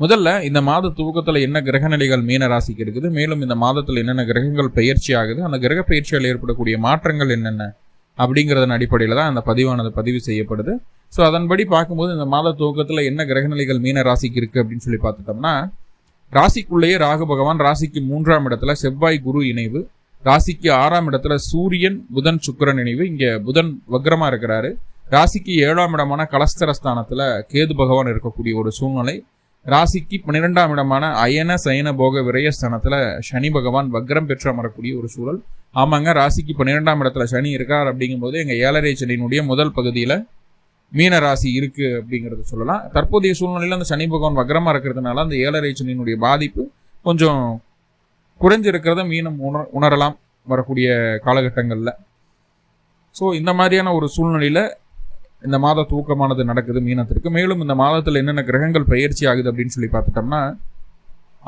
முதல்ல இந்த மாத துவக்கத்தில் என்ன கிரகநிலைகள் மீன ராசிக்கு இருக்குது மேலும் இந்த மாதத்தில் என்னென்ன கிரகங்கள் பயிற்சி ஆகுது அந்த கிரக பயிற்சியால் ஏற்படக்கூடிய மாற்றங்கள் என்னென்ன அப்படிங்கிறதன் அடிப்படையில் தான் அந்த பதிவானது பதிவு செய்யப்படுது. ஸோ அதன்படி பார்க்கும்போது இந்த மாத துவக்கத்தில் என்ன கிரகநிலைகள் மீன ராசிக்கு இருக்குது அப்படின்னு சொல்லி பார்த்துட்டோம்னா ராசிக்குள்ளேயே ராகு பகவான் ராசிக்கு மூன்றாம் இடத்துல செவ்வாய் குரு இணைவு ராசிக்கு ஆறாம் இடத்துல சூரியன் புதன் சுக்கிரன் இணைவு இங்கே புதன் வக்ரமாக இருக்கிறாரு. ராசிக்கு ஏழாம் இடமான கலஸ்தர ஸ்தானத்தில் கேது பகவான் இருக்கக்கூடிய ஒரு சூழ்நிலை ராசிக்கு பன்னிரெண்டாம் இடமான அயன சயன போக விரயஸ்தானத்துல சனி பகவான் வக்ரம் பெற்று அமரக்கூடிய ஒரு சூழல். ஆமாங்க ராசிக்கு பன்னிரெண்டாம் இடத்துல சனி இருக்கார் அப்படிங்கும்போது எங்க ஏழரை சனியினுடைய முதல் பகுதியில மீன ராசி இருக்கு அப்படிங்கறத சொல்லலாம். தற்போதைய சூழ்நிலையில அந்த சனி பகவான் வக்ரமா இருக்கிறதுனால அந்த ஏழரை சனியினுடைய பாதிப்பு கொஞ்சம் குறைஞ்சிருக்கிறத மீனம் உணர் உணரலாம் வரக்கூடிய காலகட்டங்களில். ஸோ இந்த மாதிரியான ஒரு சூழ்நிலையில் இந்த மாத தூக்கமானது நடக்குது மீனத்திற்கு. மேலும் இந்த மாதத்தில் என்னென்ன கிரகங்கள் பயிற்சி ஆகுது அப்படின்னு சொல்லி பார்த்துட்டோம்னா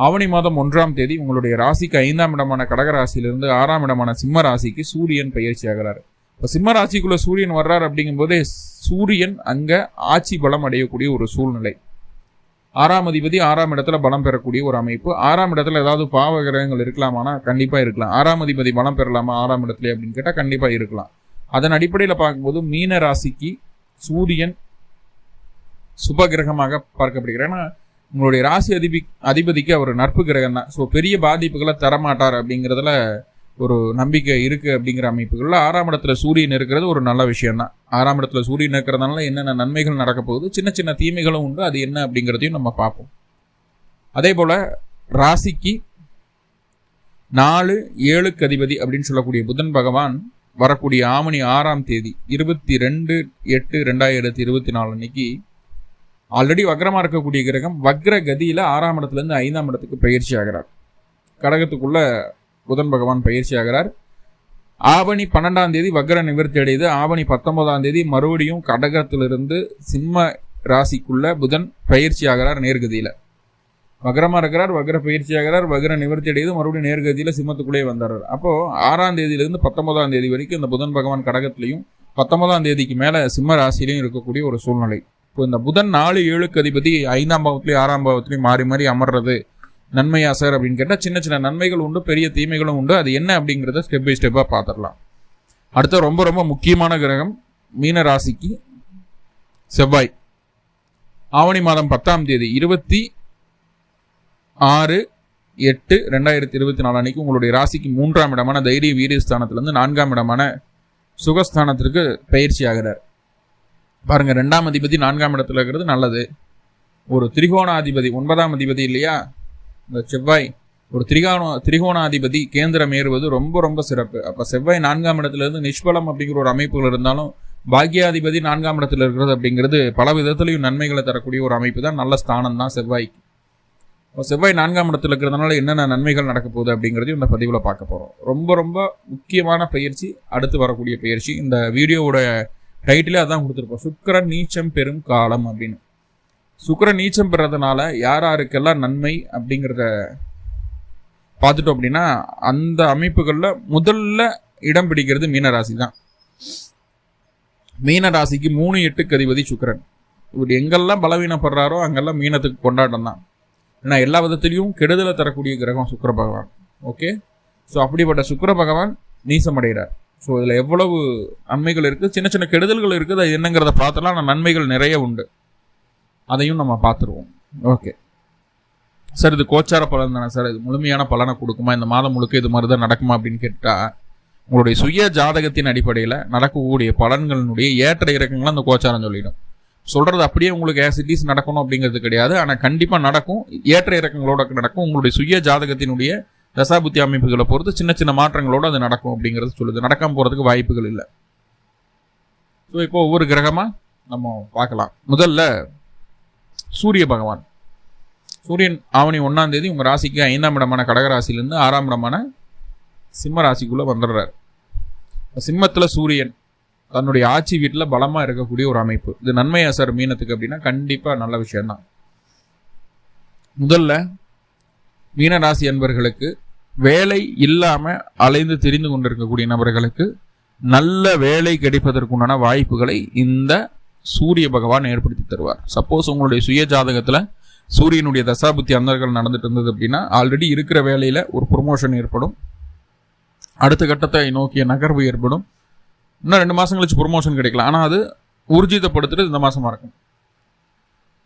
ஆவணி மாதம் ஒன்றாம் தேதி உங்களுடைய ராசிக்கு ஐந்தாம் இடமான கடகராசியிலிருந்து ஆறாம் இடமான சிம்ம ராசிக்கு சூரியன் பயிற்சி ஆகிறாரு. இப்போ சிம்ம ராசிக்குள்ள சூரியன் வர்றார் அப்படிங்கும்போதே சூரியன் அங்கே ஆட்சி பலம் அடையக்கூடிய ஒரு சூழ்நிலை. ஆறாம் அதிபதி ஆறாம் இடத்துல பலம் பெறக்கூடிய ஒரு அமைப்பு. ஆறாம் இடத்துல ஏதாவது பாவ கிரகங்கள் இருக்கலாமானா கண்டிப்பாக இருக்கலாம். ஆறாம் அதிபதி பலம் பெறலாமா ஆறாம் இடத்துல அப்படின்னு கேட்டால் கண்டிப்பாக இருக்கலாம். அதன் அடிப்படையில் பார்க்கும்போது மீன ராசிக்கு சூரியன் சுப கிரகமாக பார்க்கப்படுகிறார். ஏன்னா உங்களுடைய ராசி அதிபி அதிபதிக்கு அவர் நட்பு கிரகம் தான். ஸோ பெரிய பாதிப்புகளை தரமாட்டார் அப்படிங்கிறதுல ஒரு நம்பிக்கை இருக்குது அப்படிங்கிற அமைப்புகளில் ஆறாம் இடத்துல சூரியன் இருக்கிறது ஒரு நல்ல விஷயம் தான். ஆறாம் இடத்துல சூரியன் இருக்கிறதுனால என்னென்ன நன்மைகள் நடக்க போகுது சின்ன சின்ன தீமைகளும் உண்டு அது என்ன அப்படிங்கிறதையும் நம்ம பார்ப்போம். அதே போல் ராசிக்கு நாலு ஏழுக்கு அதிபதி அப்படின்னு சொல்லக்கூடிய புதன் பகவான் வரக்கூடிய ஆமணி ஆறாம் தேதி இருபத்தி ரெண்டு எட்டு ரெண்டாயிரத்தி இருபத்தி நாலு அன்னைக்கு ஆல்ரெடி வக்ரமா இருக்கக்கூடிய கிரகம் வக்ர கதியில் ஆறாம் இடத்துலேருந்து ஐந்தாம் இடத்துக்கு பயிற்சி ஆகிறார். கடகத்துக்குள்ள புதன் பகவான் பயிற்சி ஆகிறார். ஆவணி பன்னெண்டாம் தேதி வக்ர நிவர்த்தி அடையுது. ஆவணி பத்தொன்பதாம் தேதி மறுபடியும் கடகத்திலிருந்து சிம்ம ராசிக்குள்ள புதன் பயிற்சி ஆகிறார் நேர்கதியில். வக்ரமாக இருக்கிறார் வக்ர பயிற்சி ஆகிறார் வக்ர நிவர்த்தி அடையுது மறுபடியும் நேர்கதியில் சிம்மத்துக்குள்ளே வந்தார் அப்போ ஆறாம் தேதியிலேருந்து பத்தொன்பதாம் தேதி வரைக்கும் இந்த புதன் பகவான் கடகத்திலையும் பத்தொன்பதாம் தேதிக்கு மேலே சிம்ம ராசியிலையும் இருக்கக்கூடிய ஒரு சூழ்நிலை. இப்போ இந்த புதன் நாலு ஏழுக்கு அதிபதி ஐந்தாம் பாவத்திலையும் ஆறாம் பாவத்திலையும் மாறி மாறி அமர்றது நன்மையா சார் அப்படின்னு கேட்டால் சின்ன சின்ன நன்மைகள் உண்டு பெரிய தீமைகளும் உண்டு. அது என்ன அப்படிங்கிறத ஸ்டெப் பை ஸ்டெப்பாக பார்த்துடலாம் அடுத்த ரொம்ப ரொம்ப முக்கியமான கிரகம் மீன ராசிக்கு செவ்வாய். ஆவணி மாதம் பத்தாம் தேதி இருபத்தி ஆறு எட்டு ரெண்டாயிரத்தி இருபத்தி நாலு அன்னைக்கு உங்களுடைய ராசிக்கு மூன்றாம் இடமான தைரிய வீரியஸ்தானத்திலிருந்து நான்காம் இடமான சுகஸ்தானத்திற்கு பயிற்சி ஆகிறார். பாருங்க ரெண்டாம் அதிபதி நான்காம் இடத்துல இருக்கிறது நல்லது. ஒரு திரிகோணாதிபதி ஒன்பதாம் அதிபதி இல்லையா? இந்த செவ்வாய் ஒரு திரிகோண திரிகோணாதிபதி கேந்திரம் ஏறுவது ரொம்ப ரொம்ப சிறப்பு. அப்போ செவ்வாய் நான்காம் இடத்துலேருந்து நிஷ்பலம் அப்படிங்கிற ஒரு அமைப்புகள் இருந்தாலும் பாக்யாதிபதி நான்காம் இடத்துல இருக்கிறது அப்படிங்கிறது பல விதத்துலையும் நன்மைகளை தரக்கூடிய ஒரு அமைப்பு தான். நல்ல ஸ்தானம் தான் செவ்வாய்க்கு. செவ்வாய் நான்காம் இடத்துல இருக்கிறதுனால என்னென்ன நன்மைகள் நடக்க போகுது அப்படிங்கிறதையும் இந்த பதிவில் பார்க்க போகிறோம் ரொம்ப ரொம்ப முக்கியமான பயிற்சி அடுத்து வரக்கூடிய பயிற்சி. இந்த வீடியோவோட டைட்டிலே அதான் கொடுத்துருப்போம். சுக்கரன் நீச்சம் பெறும் காலம் அப்படின்னு. சுக்கரன் நீச்சம் பெறதுனால யார் யாருக்கெல்லாம் நன்மை அப்படிங்கிறத பார்த்துட்டோம் அப்படின்னா அந்த அமைப்புகளில் முதல்ல இடம் பிடிக்கிறது மீனராசி தான். மீனராசிக்கு மூணு எட்டுக்கு அதிபதி சுக்கரன். இவர் எங்கெல்லாம் பலவீனப்படுறாரோ அங்கெல்லாம் மீனத்துக்கு கொண்டாட்டம் தான். ஏன்னா எல்லா விதத்திலையும் கெடுதலை தரக்கூடிய கிரகம் சுக்கர பகவான். ஓகே ஸோ அப்படிப்பட்ட சுக்கர பகவான் நீசமடைகிறார். ஸோ இதில் எவ்வளவு நன்மைகள் இருக்குது சின்ன சின்ன கெடுதல்கள் இருக்குது அது என்னங்கிறத பார்த்தலாம் ஆனால் நன்மைகள் நிறைய உண்டு. அதையும் நம்ம பார்த்துருவோம். ஓகே சார் இது கோச்சார பலன் தானே சார் இது முழுமையான பலனை கொடுக்குமா? இந்த மாதம் முழுக்க இது மாதிரி தான் நடக்குமா அப்படின்னு கேட்டால் உங்களுடைய சுய ஜாதகத்தின் அடிப்படையில் நடக்கக்கூடிய பலன்களினுடைய ஏற்ற இறக்கங்களை அந்த கோச்சாரம் சொல்லிடும். சொல்கிறது அப்படியே உங்களுக்கு ஆசிட்டிஸ் நடக்கணும் அப்படிங்கிறது கிடையாது. ஆனால் கண்டிப்பாக நடக்கும். ஏற்ற இறக்கங்களோட நடக்கும். உங்களுடைய சுய ஜாதகத்தினுடைய தசாபுத்தி அமைப்புகளை பொறுத்து சின்ன சின்ன மாற்றங்களோடு அது நடக்கும் அப்படிங்கிறது சொல்லுது. நடக்காமல் போகிறதுக்கு வாய்ப்புகள் இல்லை. ஸோ இப்போ ஒவ்வொரு கிரகமாக நம்ம பார்க்கலாம். முதல்ல சூரிய பகவான். சூரியன் ஆவணி ஒன்றாம் தேதி உங்கள் ராசிக்கு ஐந்தாம் இடமான கடகராசிலேருந்து ஆறாம் இடமான சிம்ம ராசிக்குள்ளே வந்துடுறாரு. சிம்மத்தில் சூரியன். தன்னுடைய ஆட்சி வீட்டில் பலமாக இருக்கக்கூடிய ஒரு அமைப்பு. இது நன்மையா சார் மீனத்துக்கு அப்படின்னா கண்டிப்பாக நல்ல விஷயம்தான். முதல்ல மீனராசி அன்பர்களுக்கு வேலை இல்லாமல் அலைந்து தெரிந்து கொண்டிருக்கக்கூடிய நபர்களுக்கு நல்ல வேலை கிடைப்பதற்குண்டான வாய்ப்புகளை இந்த சூரிய பகவான் ஏற்படுத்தி தருவார். சப்போஸ் உங்களுடைய சுய ஜாதகத்தில் சூரியனுடைய தசாபுத்தி அந்தர்கள் நடந்துட்டு இருந்தது அப்படின்னா ஆல்ரெடி இருக்கிற வேலையில் ஒரு ப்ரொமோஷன் ஏற்படும். அடுத்த கட்டத்தை நோக்கிய நகர்வு ஏற்படும். இன்னும் ரெண்டு மாதம் கழிச்சு ப்ரொமோஷன் கிடைக்கலாம் ஆனால் அது ஊர்ஜிதப்படுத்துறது இந்த மாதமாக இருக்கும்.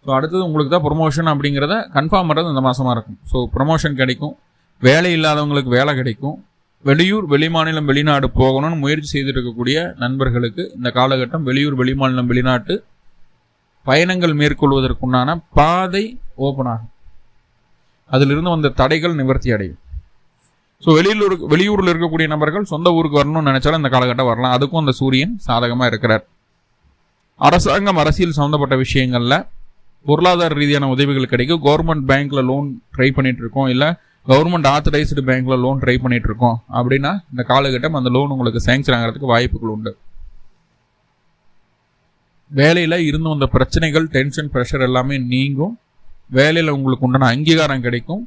ஸோ அடுத்தது உங்களுக்கு தான் ப்ரொமோஷன் அப்படிங்கிறத கன்ஃபார்ம் பண்ணுறது இந்த மாதமாக இருக்கும். ஸோ ப்ரொமோஷன் கிடைக்கும். வேலை இல்லாதவங்களுக்கு வேலை கிடைக்கும். வெளியூர் வெளிமாநிலம் வெளிநாடு போகணும்னு முயற்சி செய்துட்டு இருக்கக்கூடிய நண்பர்களுக்கு இந்த காலகட்டம் வெளியூர் வெளிமாநிலம் வெளிநாட்டு பயணங்கள் மேற்கொள்வதற்குண்டான பாதை ஓப்பன் ஆகும். அதிலிருந்து வந்த தடைகள் நிவர்த்தி அடையும். ஸோ வெளியூர் வெளியூரில் இருக்கக்கூடிய நபர்கள் சொந்த ஊருக்கு வரணும்னு நினைச்சாலும் இந்த காலகட்டம் வரலாம். அதுக்கும் அந்த சூரியன் சாதகமாக இருக்கிறார். அரசாங்கம் அரசியல் சம்மந்தப்பட்ட விஷயங்களில் பொருளாதார ரீதியான உதவிகள் கிடைக்கும். கவர்மெண்ட் பேங்க்கில் லோன் ட்ரை பண்ணிட்டு இருக்கோம் இல்லை கவர்மெண்ட் ஆத்தரைஸ்டு பேங்க்கில் லோன் ட்ரை பண்ணிட்டு இருக்கோம் அப்படின்னா இந்த காலகட்டம் அந்த லோன் உங்களுக்கு சேங்ஷன் ஆகிறதுக்கு வாய்ப்புகள் உண்டு. வேலையில் இருந்து வந்த பிரச்சனைகள் டென்ஷன் ப்ரெஷர் எல்லாமே நீங்கும். வேலையில் உங்களுக்கு உண்டான அங்கீகாரம் கிடைக்கும்.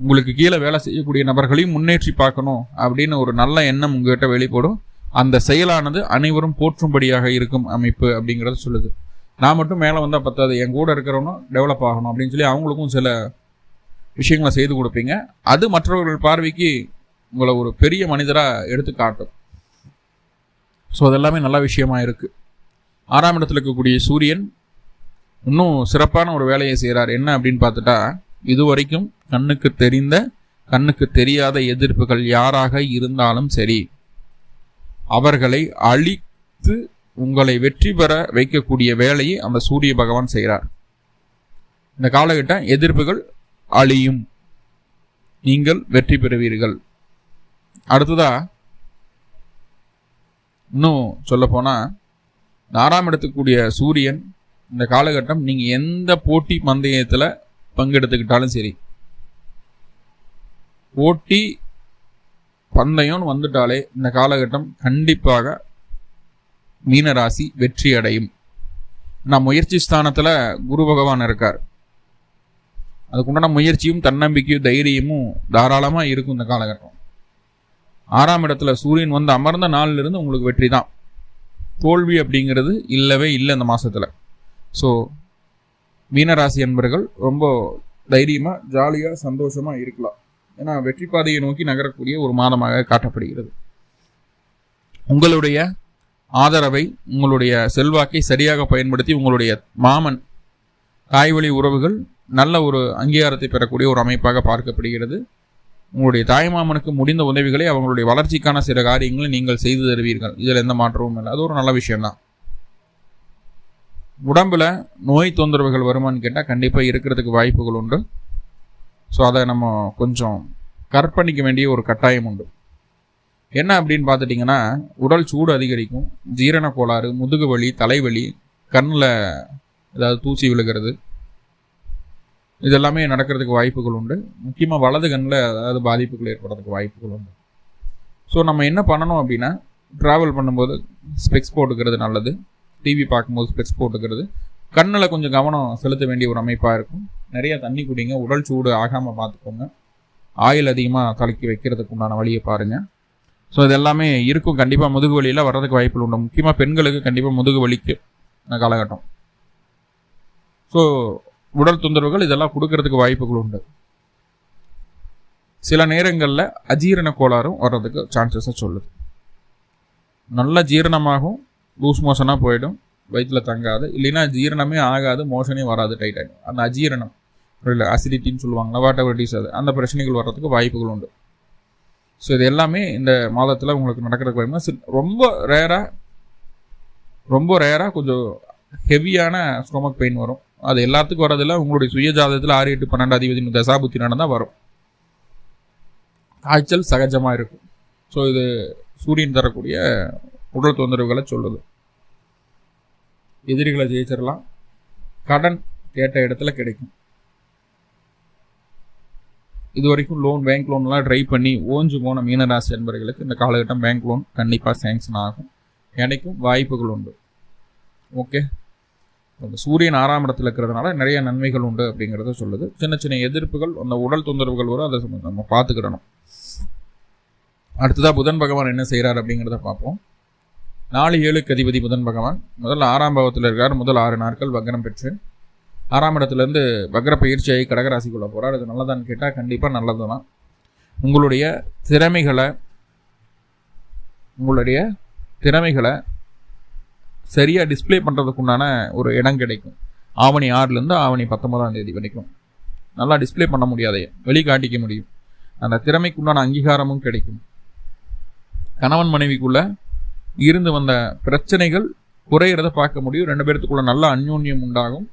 உங்களுக்கு கீழே வேலை செய்யக்கூடிய நபர்களையும் முன்னேற்றி பார்க்கணும் அப்படின்னு ஒரு நல்ல எண்ணம் உங்ககிட்ட வெளிப்படும். அந்த செயலானது அனைவரும் போற்றும்படியாக இருக்கும் அமைப்பு அப்படிங்கிறத சொல்லுது. நான் மட்டும் மேலே வந்தால் பத்தாது. என் கூட இருக்கிறவனும் டெவலப் ஆகணும் அப்படின்னு சொல்லி அவங்களுக்கும் சில விஷயங்களை செய்து கொடுப்பீங்க. அது மற்றவர்கள் பார்வைக்கு உங்களை ஒரு பெரிய மனிதராக எடுத்து காட்டும். ஸோ அதெல்லாமே நல்ல விஷயமா இருக்குது ஆறாம் இடத்துல இருக்கக்கூடிய சூரியன் இன்னும் சிறப்பான ஒரு வேலையை செய்கிறார் என்ன அப்படின்னு பார்த்துட்டா இதுவரைக்கும் கண்ணுக்கு தெரிந்த கண்ணுக்கு தெரியாத எதிர்ப்புகள் யாராக இருந்தாலும் சரி அவர்களை அழித்து உங்களை வெற்றி பெற வைக்கக்கூடிய வேலையை அந்த சூரிய பகவான் செய்கிறார். இந்த காலகட்டம் எதிர்ப்புகள் அழியும். நீங்கள் வெற்றி பெறுவீர்கள். அடுத்ததா இன்னும் சொல்ல போனா ஆறாம் இடத்துக்கூடிய சூரியன் இந்த காலகட்டம் நீங்கள் எந்த போட்டி பந்தயத்தில் பங்கெடுத்துக்கிட்டாலும் சரி. ஓட்டி பந்தயம்னு வந்துட்டாலே இந்த காலகட்டம் கண்டிப்பாக மீனராசி வெற்றி அடையும் நான் முயற்சி ஸ்தானத்தில் குரு பகவான் இருக்கார். அதுக்குண்டான முயற்சியும் தன்னம்பிக்கையும் தைரியமும் தாராளமாக இருக்கும் இந்த காலகட்டம். ஆறாம் இடத்துல சூரியன் வந்து அமர்ந்த நாளில் இருந்து உங்களுக்கு வெற்றி தான் தோல்வி அப்படிங்கிறது இல்லவே இல்லை இந்த மாதத்தில் ஸோ மீனராசி அன்பர்கள் ரொம்ப தைரியமாக ஜாலியாக சந்தோஷமாக இருக்கலாம். ஏன்னா வெற்றி பாதையை நோக்கி நகரக்கூடிய ஒரு மாதமாக காட்டப்படுகிறது. உங்களுடைய ஆதரவை உங்களுடைய செல்வாக்கை சரியாக பயன்படுத்தி உங்களுடைய மாமன் தாய்வழி உறவுகள் நல்ல ஒரு அங்கீகாரத்தை பெறக்கூடிய ஒரு அமைப்பாக பார்க்கப்படுகிறது. உங்களுடைய தாய்மாமனுக்கு முடிந்த உதவிகளை அவங்களுடைய வளர்ச்சிக்கான சில காரியங்களை நீங்கள் செய்து தருவீர்கள். இதில் எந்த மாற்றமும் இல்லை. அது ஒரு நல்ல விஷயம்தான். உடம்புல நோய் தொந்தரவுகள் வருமானு கேட்டால் கண்டிப்பாக இருக்கிறதுக்கு வாய்ப்புகள் உண்டு. ஸோ அதை நம்ம கொஞ்சம் கற்பணிக்க வேண்டிய ஒரு கட்டாயம் உண்டு. என்ன அப்படின்னு பார்த்துட்டிங்கன்னா உடல் சூடு அதிகரிக்கும். ஜீரண கோளாறு முதுகு வலி தலைவலி கண்ணில் ஏதாவது தூசி விழுகிறது. இதெல்லாமே நடக்கிறதுக்கு வாய்ப்புகள் உண்டு. முக்கியமாக வலது கண்ணில் அதாவது பாதிப்புகள் ஏற்படுறதுக்கு வாய்ப்புகள் உண்டு. ஸோ நம்ம என்ன பண்ணணும் அப்படின்னா ட்ராவல் பண்ணும்போது ஸ்பெக்ஸ் போட்டுக்கிறது நல்லது. டிவி பார்க்கும்போது ஸ்பெக்ஸ் போட்டுக்கிறது. கண்ணில் கொஞ்சம் கவனம் செலுத்த வேண்டிய ஒரு அமைப்பாக இருக்கும். நிறைய தண்ணி குடிங்க உடல் சூடு ஆகாமல் பார்த்துக்கோங்க. ஆயில் அதிகமாக கலக்கி வைக்கிறதுக்கு உண்டான வழியை பாருங்கள் ஸோ இது எல்லாமே இருக்கும். கண்டிப்பாக முதுகு வலியில் வர்றதுக்கு வாய்ப்புகள் உண்டு. முக்கியமாக பெண்களுக்கு கண்டிப்பாக முதுகு வலிக்கு காலகட்டம். ஸோ உடல் தொந்தரவுகள் இதெல்லாம் கொடுக்கறதுக்கு வாய்ப்புகள் உண்டு. சில நேரங்களில் அஜீரண கோளாறும் வர்றதுக்கு சான்சஸை சொல்லுது. நல்ல ஜீரணமாகும் லூஸ் மோஷனாக போயிடும். வயிற்றில் தங்காது. இல்லைன்னா ஜீரணமே ஆகாது மோஷனே வராது டைட் ஆகிடும் அந்த அஜீரணம். இல்லை அசிடிட்டின்னு சொல்லுவாங்களா வாட் எவர் அது. அந்த பிரச்சனைகள் வர்றதுக்கு வாய்ப்புகள் உண்டு. ஸோ இது எல்லாமே இந்த மாதத்தில் உங்களுக்கு நடக்கிறதுக்கு வாய்ப்பு ரொம்ப ரேராக ரொம்ப ரேராக கொஞ்சம் ஹெவியான ஸ்டொமக் பெயின் வரும். அது எல்லாத்துக்கும் வரதில்ல உங்களுடைய சுய ஜாதகத்தில் ஆறு எட்டு பன்னெண்டு அதிபதி தசாபுத்தி நடந்தால் வரும். காய்ச்சல் சகஜமாக இருக்கும். ஸோ இது சூரியன் தரக்கூடிய உடல் தொந்தரவுகளை சொல்லுது. எதிரிகளை ஜெயிச்சிடலாம். கடன் கேட்ட இடத்துல கிடைக்கும். இது வரைக்கும் லோன் பேங்க் லோன்லாம் ட்ரை பண்ணி ஓஞ்சு போன மீனராசி என்பவர்களுக்கு இந்த காலகட்டம் பேங்க் லோன் கண்டிப்பாக சேங்ஷன் ஆகும். கிடைக்கும் வாய்ப்புகள் உண்டு. ஓகே அந்த சூரியன் ஆறாம் இடத்துல இருக்கிறதுனால நிறைய நன்மைகள் உண்டு அப்படிங்கிறத சொல்லுது. சின்ன சின்ன எதிர்ப்புகள் அந்த உடல் தொந்தரவுகள் வரும். அதை நம்ம பார்த்துக்கிடணும். அடுத்ததாக புதன் பகவான் என்ன செய்கிறார் அப்படிங்கிறத பார்ப்போம். நாலு ஏழுக்கு அதிபதி புதன் பகவான். முதல் ஆறாம் பாவத்தில் இருக்கார். முதல் ஆறு நாட்கள் வக்ரம் பெற்று ஆறாம் இடத்துலேருந்து வக்ர பயிற்சியாகி கடகராசிக்குள்ளே போகிறார் அது நல்லதான்னு கேட்டால் கண்டிப்பாக நல்லது தான் உங்களுடைய திறமைகளை உங்களுடைய திறமைகளை சரியாக டிஸ்பிளே பண்ணுறதுக்குண்டான ஒரு இடம் கிடைக்கும். ஆவணி ஆறுலேருந்து ஆவணி பத்தொன்பதாம் தேதி வரைக்கும். நல்லா டிஸ்பிளே பண்ண முடியாதே. வெளிக்காட்டிக்க முடியும். அந்த திறமைக்குண்டான அங்கீகாரமும் கிடைக்கும். கணவன் மனைவிக்குள்ளே இருந்து வந்த பிரச்சனைகள் குறையிறத பார்க்க முடியும். ரெண்டு பேர்த்துக்குள்ள நல்ல அந்யோன்யம் உண்டாகும்.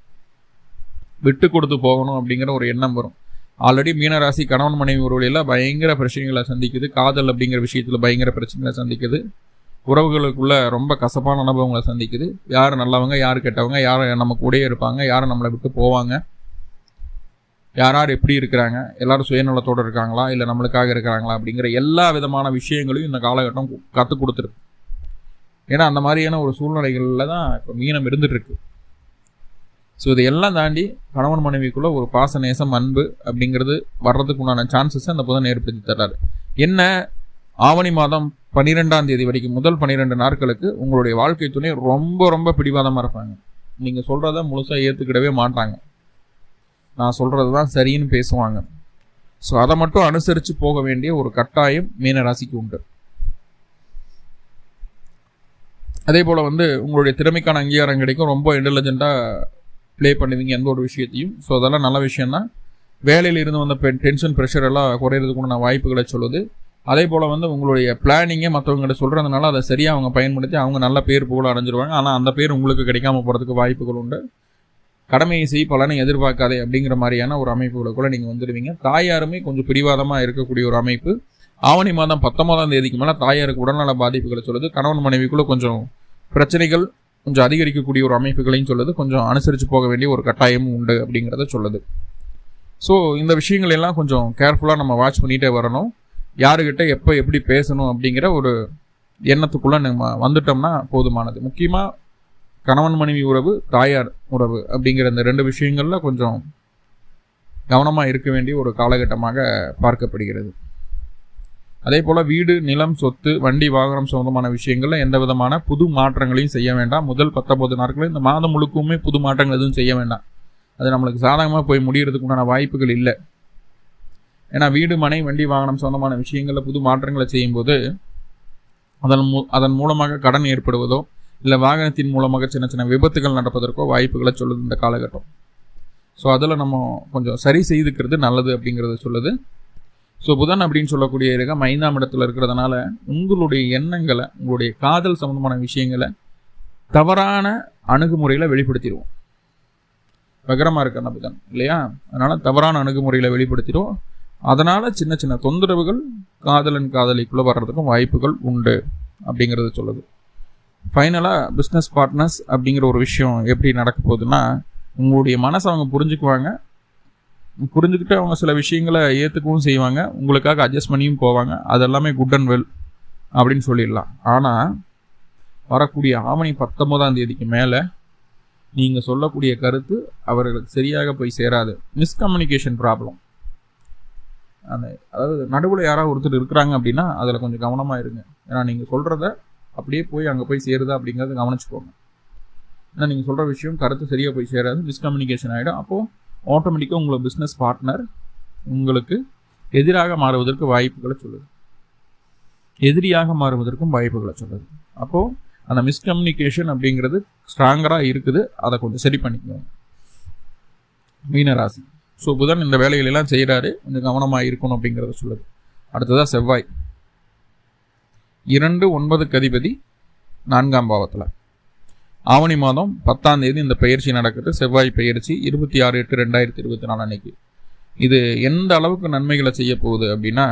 விட்டு கொடுத்து போகணும் அப்படிங்கிற ஒரு எண்ணம் வரும். ஆல்ரெடி மீனராசி கணவன் மனைவி உறவுகளில் பயங்கர பிரச்சனைகளை சந்திக்குது. காதல் அப்படிங்கிற விஷயத்தில் பயங்கர பிரச்சனைகளை சந்திக்குது. உறவுகளுக்குள்ள ரொம்ப கசப்பான அனுபவங்களை சந்திக்குது. யார் நல்லவங்க யார் கெட்டவங்க யார் நம்ம கூடயே இருப்பாங்க யார் நம்மளை விட்டு போவாங்க யார் யார் எப்படி இருக்கிறாங்க எல்லாரும் சுயநலத்தோடு இருக்காங்களா இல்லை நம்மளுக்காக இருக்கிறாங்களா அப்படிங்கிற எல்லா விதமான விஷயங்களையும் இந்த காலகட்டம் கற்றுக் கொடுத்துருக்கு. ஏன்னா அந்த மாதிரியான ஒரு சூழ்நிலைகளில் தான் இப்போ மீனம் இருந்துகிட்ருக்கு ஸோ இதையெல்லாம் தாண்டி கணவன் மனைவிக்குள்ளே ஒரு பாச நேசம் அன்பு அப்படிங்கிறது வர்றதுக்கு உண்டான சான்சஸ் அந்த புதன் ஏற்படுத்தி தர்றாரு. என்ன? ஆவணி மாதம் பன்னிரெண்டாம் தேதி வரைக்கும் முதல் பன்னிரெண்டு நாட்களுக்கு உங்களுடைய வாழ்க்கை துணை ரொம்ப ரொம்ப பிடிவாதமாக இருப்பாங்க. நீங்கள் சொல்கிறத முழுசாக ஏற்றுக்கிடவே மாட்டாங்க. நான் சொல்கிறது தான் சரின்னு பேசுவாங்க. ஸோ அதை மட்டும் அனுசரித்து போக வேண்டிய ஒரு கட்டாயம் மீனராசிக்கு உண்டு. அதே போல் வந்து உங்களுடைய திறமைக்கான அங்கீகாரம் கிடைக்கும். ரொம்ப இன்டெலிஜென்ட்டாக ப்ளே பண்ணுவீங்க எந்த ஒரு விஷயத்தையும். ஸோ அதெல்லாம் நல்ல விஷயந்தான் வேலையில் இருந்து வந்த டென்ஷன் ப்ரெஷர் எல்லாம் குறையிறதுக்குண்டான வாய்ப்புகளை சொல்லுது. அதே போல் வந்து உங்களுடைய பிளானிங்கே மற்றவங்ககிட்ட சொல்கிறதுனால அதை சரியாக அவங்க பயன்படுத்தி அவங்க நல்ல பேர் புகழ அடைஞ்சிருவாங்க. ஆனால் அந்த பேர் உங்களுக்கு கிடைக்காம போகிறதுக்கு வாய்ப்புகள் உண்டு. கடமையை செய் பலனை எதிர்பார்க்காதே அப்படிங்கிற மாதிரியான ஒரு அமைப்புகளை கூட நீங்கள் வந்துடுவீங்க. தாயாருமே கொஞ்சம் பிடிவாதமாக இருக்கக்கூடிய ஒரு அமைப்பு. ஆவணி மாதம் பத்தொன்பதாம் தேதிக்கு மேலே தாயாருக்கு உடல்நல பாதிப்புகளை சொல்லுது. கணவன் மனைவிக்குள்ளே கொஞ்சம் பிரச்சனைகள் கொஞ்சம் அதிகரிக்கக்கூடிய ஒரு அமைப்புகளையும் சொல்லுது. கொஞ்சம் அனுசரித்து போக வேண்டிய ஒரு கட்டாயமும் உண்டு அப்படிங்கிறத சொல்லுது. ஸோ இந்த விஷயங்கள் எல்லாம் கொஞ்சம் கேர்ஃபுல்லாக நம்ம வாட்ச் பண்ணிகிட்டே வரணும். யாருக்கிட்ட எப்போ எப்படி பேசணும் அப்படிங்கிற ஒரு எண்ணத்துக்குள்ளே நம்ம வந்துட்டோம்னா போதுமானது. முக்கியமாக கணவன் மனைவி உறவு தாயார் உறவு அப்படிங்கிற இந்த ரெண்டு விஷயங்களில் கொஞ்சம் கவனமாக இருக்க வேண்டிய ஒரு காலகட்டமாக பார்க்கப்படுகிறது. அதே போல் வீடு நிலம் சொத்து வண்டி வாகனம் சொந்தமான விஷயங்களில் எந்த விதமான புது மாற்றங்களையும் செய்ய வேண்டாம். முதல் பத்தொம்பது நாட்களில் இந்த மாதம் முழுக்குமே புது மாற்றங்கள் எதுவும் செய்ய வேண்டாம். அது நம்மளுக்கு சாதகமாக போய் முடிகிறதுக்கு உண்டான வாய்ப்புகள் இல்லை. ஏன்னா வீடு மனை வண்டி வாகனம் சொந்தமான விஷயங்களில் புது மாற்றங்களை செய்யும்போது அதன் மூ அதன் மூலமாக கடன் ஏற்படுவதோ இல்லை வாகனத்தின் மூலமாக சின்ன சின்ன விபத்துகள் நடப்பதற்கோ வாய்ப்புகளை சொல்லுது இந்த காலகட்டம். ஸோ அதில் நம்ம கொஞ்சம் சரி செய்துக்கிறது நல்லது அப்படிங்கிறத சொல்லுது. ஸோ புதன் அப்படின்னு சொல்லக்கூடிய இருக்க ஐந்தாம் இடத்துல இருக்கிறதுனால உங்களுடைய எண்ணங்களை உங்களுடைய காதல் சம்மந்தமான விஷயங்களை தவறான அணுகுமுறையில் வெளிப்படுத்திடுவோம். வகரமாக இருக்க அந்த புதன் இல்லையா? அதனால் தவறான அணுகுமுறையில் வெளிப்படுத்திடுவோம். அதனால் சின்ன சின்ன தொந்தரவுகள் காதலன் காதலிக்குள்ளே வர்றதுக்கும் வாய்ப்புகள் உண்டு அப்படிங்கிறது சொல்லுது. ஃபைனலாக பிஸ்னஸ் பார்ட்னர்ஸ் அப்படிங்கிற ஒரு விஷயம் எப்படி நடக்க போகுதுன்னா உங்களுடைய மனசை அவங்க புரிஞ்சுக்குவாங்க புரிஞ்சுக்கிட்டு அவங்க சில விஷயங்களை ஏற்றுக்கவும் செய்வாங்க. உங்களுக்காக அட்ஜஸ்ட் பண்ணியும் போவாங்க. அதெல்லாமே குட் அண்ட் வெல் அப்படின்னு சொல்லிடலாம். ஆனால் வரக்கூடிய ஆவணி பத்தொன்பதாம் தேதிக்கு மேலே நீங்கள் சொல்லக்கூடிய கருத்து அவர்களுக்கு சரியாக போய் சேராது. மிஸ்கம்யூனிகேஷன் ப்ராப்ளம் அந்த அதாவது நடுவில் யாராவது ஒருத்தர் இருக்கிறாங்க அப்படின்னா அதில் கொஞ்சம் கவனமாக இருங்க. ஏன்னா நீங்கள் சொல்கிறத அப்படியே போய் அங்கே போய் சேருதா அப்படிங்கிறத கவனிச்சுக்கோங்க. ஏன்னா நீங்கள் சொல்கிற விஷயம் கருத்து சரியாக போய் சேராது மிஸ்கம்யூனிகேஷன் ஆகிடும் அப்போது ஆட்டோமேட்டிக்காக உங்களை பிஸ்னஸ் பார்ட்னர் உங்களுக்கு எதிராக மாறுவதற்கு வாய்ப்புகளை சொல்லுது. எதிரியாக மாறுவதற்கும் வாய்ப்புகளை சொல்லுது. அப்போது அந்த மிஸ்கம்யூனிகேஷன் அப்படிங்கிறது ஸ்ட்ராங்கராக இருக்குது. அதை கொஞ்சம் சரி பண்ணிக்கோங்க. மீனராசி. ஸோ புதன் இந்த வேலைகளெல்லாம் செய்கிறாரு கொஞ்சம் கவனமாக இருக்கணும் அப்படிங்கிறத சொல்லுது. அடுத்ததாக செவ்வாய். இரண்டு ஒன்பதுக்கு அதிபதி நான்காம் பாவத்தில். ஆவணி மாதம் பத்தாம் தேதி இந்த பயிற்சி நடக்குது. செவ்வாய் பயிற்சி இருபத்தி ஆறு எட்டு ரெண்டாயிரத்தி இருபத்தி நாலு அன்னைக்கு. இது எந்த அளவுக்கு நன்மைகளை செய்ய போகுது அப்படின்னா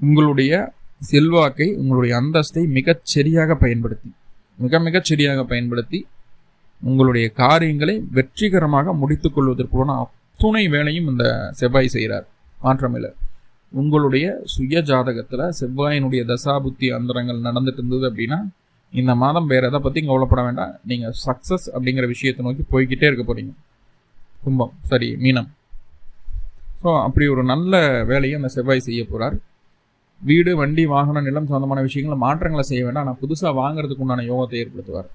உங்களுடைய செல்வாக்கை உங்களுடைய அந்தஸ்தை மிகச் சரியாக பயன்படுத்தி மிக மிகச் சரியாக பயன்படுத்தி உங்களுடைய காரியங்களை வெற்றிகரமாக முடித்துக் கொள்வதற்குள்ள துணை வேலையும் இந்த செவ்வாய் செய்கிறார். மாற்றமில்லை. உங்களுடைய சுய ஜாதகத்தில் செவ்வாயினுடைய தசாபுத்தி அந்தரங்கள் நடந்துட்டு இருந்தது அப்படின்னா இந்த மாதம் வேறு எதை பற்றி கவலைப்பட வேண்டாம். நீங்கள் சக்ஸஸ் அப்படிங்கிற விஷயத்தை நோக்கி போய்கிட்டே இருக்க போகிறீங்க கும்பம் சரி மீனம். ஸோ அப்படி ஒரு நல்ல வேலையை அந்த செவ்வாய் செய்ய போகிறார் வீடு வண்டி வாகனம் நிலம் சொந்தமான விஷயங்களை மாற்றங்களை செய்ய வேண்டாம். ஆனால் புதுசாக வாங்குறதுக்கு உண்டான யோகத்தை ஏற்படுத்துவார்.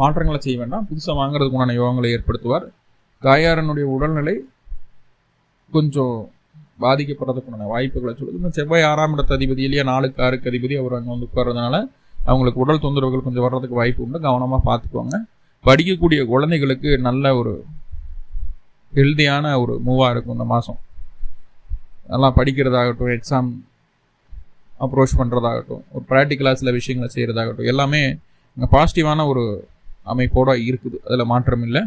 மாற்றங்களை செய்ய வேண்டாம். புதுசாக வாங்குறதுக்கு உண்டான யோகங்களை ஏற்படுத்துவார். காயாரனுடைய உடல்நிலை கொஞ்சம் பாதிக்கப்படுறதுக்குண்டான வாய்ப்புகளை சொல்லுது. இந்த செவ்வாய் ஆறாம் இடத்து அதிபதி இல்லையா நாளுக்கு ஆறுக்கு அதிபதி அவர் அங்கே வந்து உட்கார்றதுனால அவங்களுக்கு உடல் தொந்தரவுகள் கொஞ்சம் வர்றதுக்கு வாய்ப்பு உண்டு. கவனமாக பார்த்துக்கோங்க. படிக்கக்கூடிய குழந்தைகளுக்கு நல்ல ஒரு ஹெல்த்தியான ஒரு மூவாக இருக்கும் இந்த மாதம் நல்லா படிக்கிறதாகட்டும் எக்ஸாம் அப்ரோச் பண்ணுறதாகட்டும் ஒரு ப்ராக்டிக்கலாக சில விஷயங்களை செய்கிறதாகட்டும் எல்லாமே பாசிட்டிவான ஒரு அமைப்போடு இருக்குது. அதில் மாற்றம் இல்லை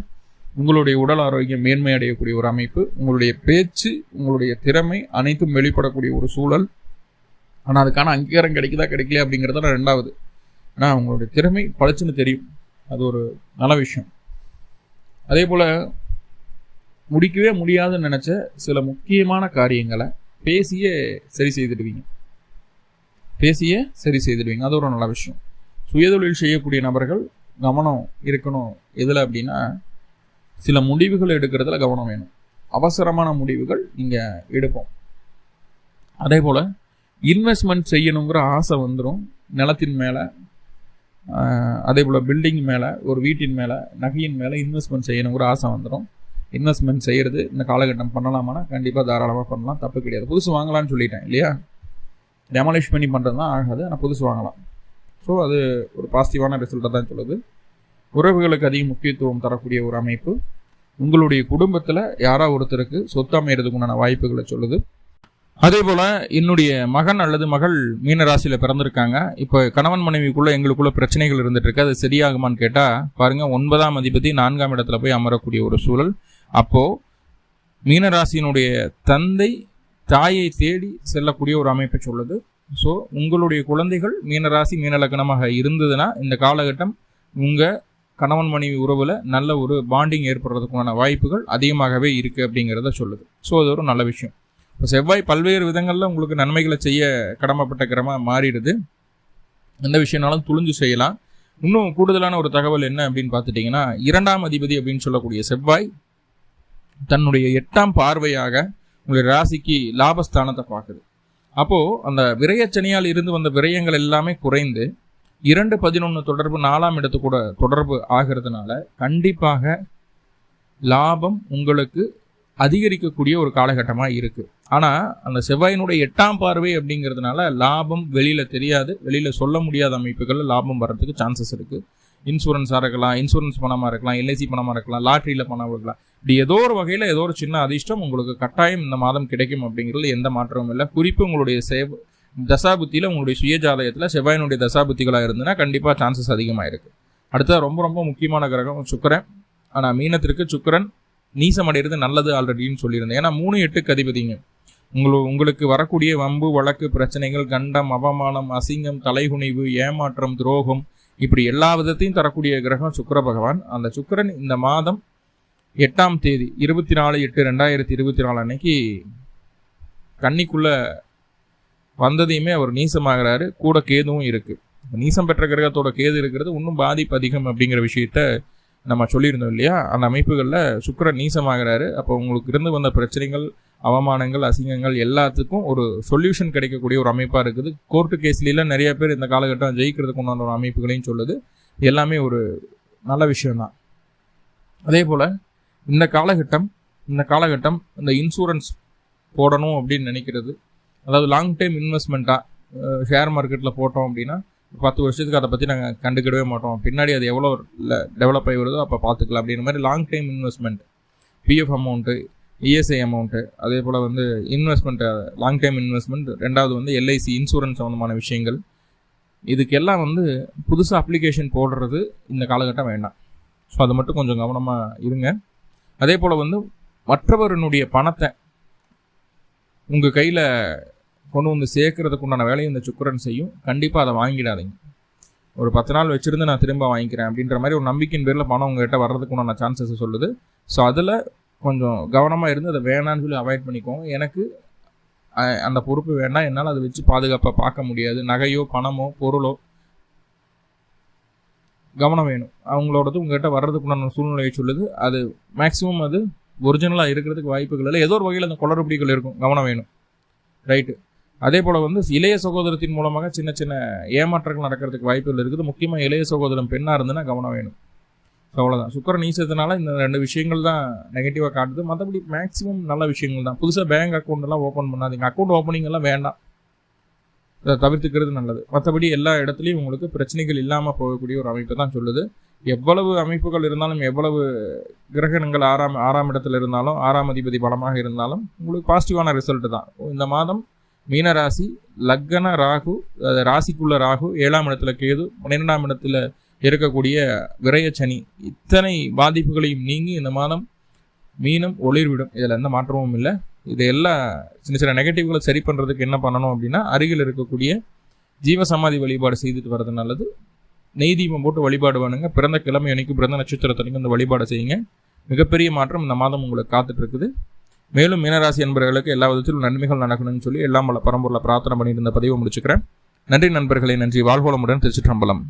உங்களுடைய உடல் ஆரோக்கியம் மேன்மை அடையக்கூடிய ஒரு அமைப்பு உங்களுடைய பேச்சு உங்களுடைய திறமை அனைத்தும் வெளிப்படக்கூடிய ஒரு சூழல். ஆனால் அதுக்கான அங்கீகாரம் கிடைக்குதா கிடைக்கல அப்படிங்கிறத ரெண்டாவது. ஆனால் உங்களுடைய திறமை பழச்சுன்னு தெரியும். அது ஒரு நல்ல விஷயம். அதே போல் முடிக்கவே முடியாதுன்னு நினச்ச சில முக்கியமான காரியங்களை பேசியே சரி செய்துடுவீங்க. பேசியே சரி செய்துடுவீங்க. அது ஒரு நல்ல விஷயம். சுயதொழில் செய்யக்கூடிய நபர்கள் கவனம் இருக்கணும். எதில் அப்படின்னா சில முடிவுகள் எடுக்கிறதுல கவனம் வேணும். அவசரமான முடிவுகள் நீங்கள் எடுப்போம். அதே போல் இன்வெஸ்ட்மெண்ட் செய்யணுங்கிற ஆசை வந்துடும் நிலத்தின் மேலே அதே போல் பில்டிங் மேலே ஒரு வீட்டின் மேலே நகையின் மேலே இன்வெஸ்ட்மெண்ட் செய்யணுங்கிற ஆசை வந்துடும் இன்வெஸ்ட்மெண்ட் செய்கிறது இந்த காலகட்டம் பண்ணலாமானா? கண்டிப்பாக தாராளமாக பண்ணலாம். தப்பு கிடையாது. புதுசு வாங்கலாம்னு சொல்லிட்டேன் இல்லையா? டெமாலிஷ் பண்ணி பண்ணுறது தான் ஆகாது. ஆனால் புதுசு வாங்கலாம். ஸோ அது ஒரு பாசிட்டிவான ரிசல்ட்டை தான் சொல்லுது. உறவுகளுக்கு அதிக முக்கியத்துவம் தரக்கூடிய ஒரு அமைப்பு. உங்களுடைய குடும்பத்தில் யாரா ஒருத்தருக்கு சொத்து அமைகிறதுக்குண்டான வாய்ப்புகளை சொல்லுது. அதே போல் என்னுடைய மகன் அல்லது மகள் மீன ராசியில் பிறந்திருக்காங்க. இப்போ கணவன் மனைவிக்குள்ளே எங்களுக்குள்ள பிரச்சனைகள் இருந்துட்டு இருக்கு அது சரியாகுமான்னு கேட்டால் பாருங்கள் ஒன்பதாம் அதிபதி நான்காம் இடத்துல போய் அமரக்கூடிய ஒரு சூழல். அப்போது மீனராசியினுடைய தந்தை தாயை தேடி செல்லக்கூடிய ஒரு அமைப்பை சொல்லுது. ஸோ உங்களுடைய குழந்தைகள் மீனராசி மீனலக்கணமாக இருந்ததுன்னா இந்த காலகட்டம் உங்கள் கணவன் மனைவி உறவில் நல்ல ஒரு பாண்டிங் ஏற்படுறதுக்குமான வாய்ப்புகள் அதிகமாகவே இருக்குது அப்படிங்கிறத சொல்லுது. ஸோ அது ஒரு நல்ல விஷயம். இப்போ செவ்வாய் பல்வேறு விதங்களில் உங்களுக்கு நன்மைகளை செய்ய கடமைப்பட்ட கிரமாக மாறிடுது. எந்த விஷயம்னாலும் துளிஞ்சு செய்யலாம். இன்னும் கூடுதலான ஒரு தகவல் என்ன அப்படின்னு பார்த்துட்டிங்கன்னா இரண்டாம் அதிபதி அப்படின்னு சொல்லக்கூடிய செவ்வாய் தன்னுடைய எட்டாம் பார்வையாக உங்களுடைய ராசிக்கு லாபஸ்தானத்தை பார்க்குது. அப்போது அந்த விரயச்சனியால் இருந்து வந்த விரயங்கள் எல்லாமே குறைந்து இரண்டு பதினொன்று தொடர்பு நாலாம் இடத்து கூட தொடர்பு ஆகிறதுனால கண்டிப்பாக லாபம் உங்களுக்கு அதிகரிக்கக்கூடிய ஒரு காலகட்டமாக இருக்குது ஆனால் அந்த செவ்வாயினுடைய எட்டாம் பார்வை அப்படிங்கிறதுனால லாபம் வெளியில் தெரியாது. வெளியில் சொல்ல முடியாத அமைப்புகளில் லாபம் வர்றதுக்கு சான்சஸ் இருக்குது இன்சூரன்ஸாக இருக்கலாம் இன்சூரன்ஸ் பணமாக இருக்கலாம் எல்ஐசி பணமாக இருக்கலாம் லாட்ரியில் பணம் இருக்கலாம். இப்படி ஏதோ ஒரு வகையில் ஏதோ ஒரு சின்ன அதிர்ஷ்டம் உங்களுக்கு கட்டாயம் இந்த மாதம் கிடைக்கும் அப்படிங்கிறது எந்த மாற்றமும் இல்லை. குறிப்பு உங்களுடைய சேவ் தசாபுத்தியில் உங்களுடைய சுயஜாதகத்தில் செவ்வாயினுடைய தசாபுத்திகளாக இருந்ததுன்னா கண்டிப்பாக சான்சஸ் அதிகமாக இருக்குது அடுத்தது ரொம்ப ரொம்ப முக்கியமான கிரகம் சுக்கரன். ஆனால் மீனத்திற்கு சுக்கரன் நீசம் அடைகிறது நல்லது ஆல்ரெடின்னு சொல்லியிருந்தேன். ஏன்னா மூணு எட்டுக்கு அதிபதிங்க. உங்களுக்கு உங்களுக்கு வரக்கூடிய வம்பு வழக்கு பிரச்சனைகள் கண்டம் அவமானம் அசிங்கம் தலைகுனிவு ஏமாற்றம் துரோகம் இப்படி எல்லா விதத்தையும் தரக்கூடிய கிரகம் சுக்கர பகவான். அந்த சுக்கரன் இந்த மாதம் எட்டாம் தேதி இருபத்தி நாலு எட்டு ரெண்டாயிரத்தி இருபத்தி நாலு அன்னைக்கு கன்னிக்குள்ளே வந்ததையுமே அவர் நீசமாகிறாரு. கூட கேதுவும் இருக்குது நீசம் பெற்ற கிரகத்தோட கேது இருக்கிறது இன்னும் பாதிப்பு அதிகம் அப்படிங்கிற விஷயத்த நம்ம சொல்லியிருந்தோம் இல்லையா? அந்த அமைப்புகளில் சுக்கரன் நீசமாகிறாரு. அப்போ உங்களுக்கு இருந்து வந்த பிரச்சனைகள் அவமானங்கள் அசிங்கங்கள் எல்லாத்துக்கும் ஒரு சொல்யூஷன் கிடைக்கக்கூடிய ஒரு அமைப்பாக இருக்குது. கோர்ட்டு கேஸ்லாம் நிறைய பேர் இந்த காலகட்டம் ஜெயிக்கிறதுக்கு உண்டான ஒரு அமைப்புகளையும் சொல்லுது. எல்லாமே ஒரு நல்ல விஷயம்தான். அதே போல் இந்த காலகட்டம் இந்த காலகட்டம் இந்த இன்சூரன்ஸ் போடணும் அப்படின்னு நினைக்கிறது. அதாவது லாங் டைம் இன்வெஸ்ட்மெண்ட்டாக ஷேர் மார்க்கெட்டில் போட்டோம் அப்படின்னா பத்து வருஷத்துக்கு அதை பற்றி நாங்கள் கண்டுக்கிடவே மாட்டோம். பின்னாடி அது எவ்வளோ டெவலப் ஆகி வருதோ அப்போ பார்த்துக்கலாம் அப்படின்ற மாதிரி long time investment PF amount ESI amount அதே போல் வந்து இன்வெஸ்ட்மெண்ட்டு லாங் டைம் இன்வெஸ்ட்மெண்ட் ரெண்டாவது வந்து எல்ஐசி இன்சூரன்ஸ் சம்மந்தமான விஷயங்கள். இதுக்கெல்லாம் வந்து புதுசாக அப்ளிகேஷன் போடுறது இந்த காலகட்டம் வேண்டாம். ஸோ அது மட்டும் கொஞ்சம் கவனமாக இருங்க. அதே போல் வந்து மற்றவருடைய பணத்தை உங்கள் கையில் கொண்டு வந்து சேர்க்கறதுக்கு உண்டான இந்த சுக்கரன் செய்யும். கண்டிப்பாக அதை வாங்கிடாதீங்க. ஒரு பத்து நாள் வச்சுருந்து நான் திரும்ப வாங்கிக்கிறேன் அப்படின்ற மாதிரி ஒரு நம்பிக்கையின் பேரில் பணம் உங்ககிட்ட வர்றதுக்கு உண்டான சான்சஸ் சொல்லுது. ஸோ அதில் கொஞ்சம் கவனமாக இருந்து அதை வேணான்னு சொல்லி அவாய்ட் பண்ணிக்கோங்க. எனக்கு அந்த பொறுப்பு வேண்டாம். என்னால் அதை வச்சு பாதுகாப்பாக பார்க்க முடியாது. நகையோ பணமோ பொருளோ கவனம் வேணும். அவங்களோடது உங்கள்கிட்ட வர்றதுக்குண்டான சூழ்நிலையை சொல்லுது. அது மேக்ஸிமம் அது ஒரிஜினலாக இருக்கிறதுக்கு வாய்ப்புகள் இல்லை. ஏதோ ஒரு வகையில் அந்த குளறுபடிகள் இருக்கும். கவனம் வேணும். ரைட்டு அதே போல் வந்து இளைய சகோதரத்தின் மூலமாக சின்ன சின்ன ஏமாற்றங்கள் நடக்கிறதுக்கு வாய்ப்புகள் இருக்குது. முக்கியமாக இளைய சகோதரம் பெண்ணாக இருந்துன்னா கவனம் வேணும். ஸோ அவ்வளோதான் சுக்கரன் நீசத்தினால இந்த ரெண்டு விஷயங்கள் தான் நெகட்டிவாக காட்டுது. மற்றபடி மேக்ஸிமம் நல்ல விஷயங்கள் தான். புதுசாக பேங்க் அக்கௌண்ட்லாம் ஓப்பன் பண்ணாதீங்க. அக்கௌண்ட் ஓப்பனிங் எல்லாம் வேண்டாம். இதை தவிர்த்துக்கிறது நல்லது. மற்றபடி எல்லா இடத்துலையும் உங்களுக்கு பிரச்சனைகள் இல்லாமல் போகக்கூடிய ஒரு அமைப்பு தான் சொல்லுது. எவ்வளவு அமைப்புகள் இருந்தாலும் எவ்வளவு கிரகணங்கள் ஆறாம் ஆறாம் இடத்துல இருந்தாலும் ஆறாம் அதிபதி பலமாக இருந்தாலும் உங்களுக்கு பாசிட்டிவான ரிசல்ட் தான். இந்த மாதம் மீன ராசி ராகு ராசிக்குள்ள ராகு ஏழாம் இடத்துல கேது பன்னிரெண்டாம் இடத்துல இருக்கக்கூடிய விரயச்சனி இத்தனை பாதிப்புகளையும் நீங்கி இந்த மாதம் மீனம் ஒளிர்விடும். இதில் எந்த மாற்றமும் இல்லை. இது எல்லா சின்ன சின்ன நெகட்டிவ்களை சரி பண்ணுறதுக்கு என்ன பண்ணணும் அப்படின்னா அருகில் இருக்கக்கூடிய ஜீவசமாதி வழிபாடு செய்துட்டு வர்றது நல்லது. நெய் தீபம் போட்டு வழிபாடு பண்ணுங்க. பிறந்த கிழமை அன்னைக்கு பிறந்த நட்சத்திரத்தனைக்கும் இந்த வழிபாடு செய்யுங்க. மிகப்பெரிய மாற்றம் இந்த மாதம் உங்களுக்கு காத்துட்டு இருக்குது. மேலும் மீனராசி என்பவர்களுக்கு எல்லா விதத்திலும் நன்மைகள் நடக்கணும்னு சொல்லி எல்லாம் பல பரம்பொருளை பிரார்த்தனை பண்ணிட்டு பதிவை முடிச்சுக்கிறேன். நன்றி நண்பர்களே நன்றி. வாழ்வோளமுடன் திருச்சிற்றம்பலம்.